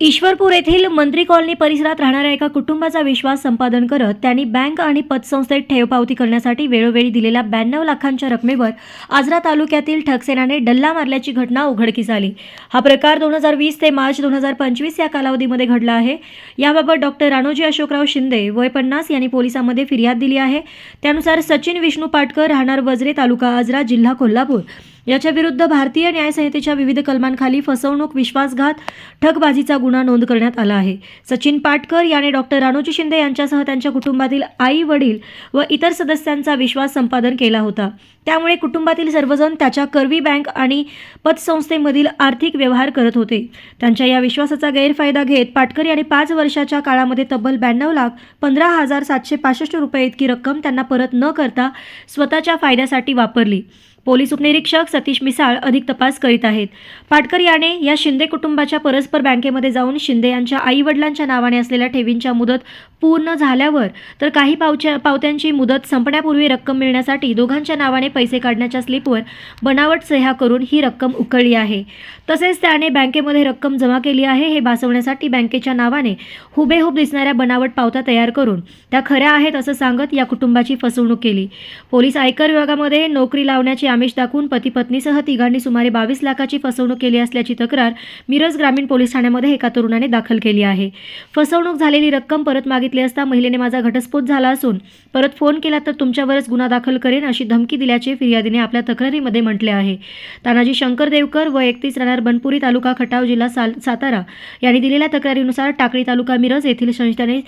ईश्वरपूर येथील मंत्री कॉलनी परिसरात राहणाऱ्या एका कुटुंबाचा विश्वास संपादन करत त्यांनी बँक आणि पतसंस्थेत ठेवपावती करण्यासाठी वेळोवेळी दिलेल्या ब्याण्णव लाखांच्या रकमेवर आजरा तालुक्यातील ठकसेनाने डल्ला मारल्याची घटना उघडकीस आली. हा प्रकार दोन हजार वीस ते मार्च दोन हजार पंचवीस या कालावधीमध्ये घडला आहे. याबाबत डॉक्टर राणोजी अशोकराव शिंदे वय पन्नास यांनी पोलिसांमध्ये फिर्याद दिली आहे. त्यानुसार सचिन विष्णू पाटकर राहणार वजरे तालुका आजरा जिल्हा कोल्हापूर. याच्या विरुद्ध भारतीय न्याय संहितेच्या विविध कलमांखाली फसवणूक विश्वासघात ठगबाजीचा गुन्हा नोंद करण्यात आला आहे. सचिन पाटकर याने डॉक्टर रानोजी शिंदे यांच्यासह त्यांच्या कुटुंबातील आई वडील व इतर सदस्यांचा विश्वास संपादन केला होता. त्यामुळे कुटुंबातील सर्वजण त्याच्या कर्वी बँक आणि पतसंस्थेमधील आर्थिक व्यवहार करत होते. त्यांच्या या विश्वासाचा गैरफायदा घेत पाटकर यांनी पाच वर्षाच्या काळामध्ये तब्बल ब्याण्णव लाख पंधरा हजार सातशे पासष्ट रुपये इतकी रक्कम त्यांना परत न करता स्वतःच्या फायद्यासाठी वापरली. पोलीस उपनिरीक्षक सतीश मिसाळ अधिक तपास करीत आहेत. पाटकर याने या शिंदे कुटुंबाच्या परस्पर बँकेमध्ये जाऊन शिंदे यांच्या आई वडिलांच्या नावाने असलेल्या ठेवींच्या मुदत पूर्ण झाल्यावर तर काही पावच्या पावत्यांची मुदत संपण्यापूर्वी रक्कम मिळण्यासाठी दोघांच्या नावाने पैसे काढण्याच्या स्लिपवर बनावट सह्या करून ही रक्कम उकळली आहे. तसेच त्याने बँकेमध्ये रक्कम जमा केली आहे हे भासवण्यासाठी बँकेच्या नावाने हुबेहूब दिसणाऱ्या बनावट पावत्या तयार करून त्या खऱ्या आहेत असं सांगत या कुटुंबाची फसवणूक केली. पोलीस आयकर विभागामध्ये नोकरी लावण्याची आमिष दाखवून पती पत्नीसह तिघांनी सुमारे बावीस लाखाची फसवणूक केली असल्याची तक्रार मिरज ग्रामीण पोलीस ठाण्यामध्ये एका तरुणाने दाखल केली आहे. फसवणूक झालेली रक्कम परत मागितली असता महिलेने माझा घटस्फोट झाला असून परत फोन केला तर तुमच्यावरच गुन्हा दाखल करेन अशी धमकी दिल्याचे फिर्यादीने आपल्या तक्रारीमध्ये म्हटले आहे. तानाजी शंकर देवकर व एकतीस राहणार बनपुरी तालुका खटाव जिल्हा साल सातारा यांनी दिलेल्या तक्रारीनुसार टाकळी तालुका मिरज येथील संस्थेने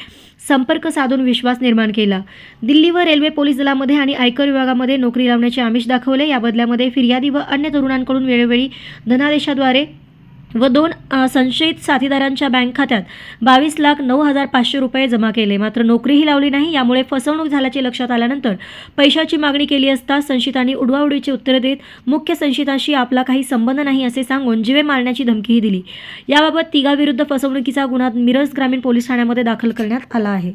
संपर्क साधून विश्वास निर्माण केला. दिल्ली व रेल्वे पोलीस दलामध्ये आणि आयकर विभागामध्ये नोकरी लावण्याचे आमिष दाखवले या बदल्यामध्ये फिर्यादी व अन्य तरुणांकडून वेळोवेळी धनादेशाद्वारे व दोन संशयित साथीदारांच्या बँक खात्यात बावीस लाख नऊ हजार पाचशे रुपये जमा केले. मात्र नोकरीही लावली नाही. यामुळे फसवणूक झाल्याचे लक्षात आल्यानंतर पैशाची मागणी केली असता संशयितांनी उडवाउडीची उत्तरे देत मुख्य संशयितांशी आपला काही संबंध नाही असे सांगून जिवे मारण्याची धमकीही दिली. याबाबत तिघाविरुद्ध फसवणुकीचा गुन्हा मिरज ग्रामीण पोलीस ठाण्यामध्ये दाखल करण्यात आला आहे.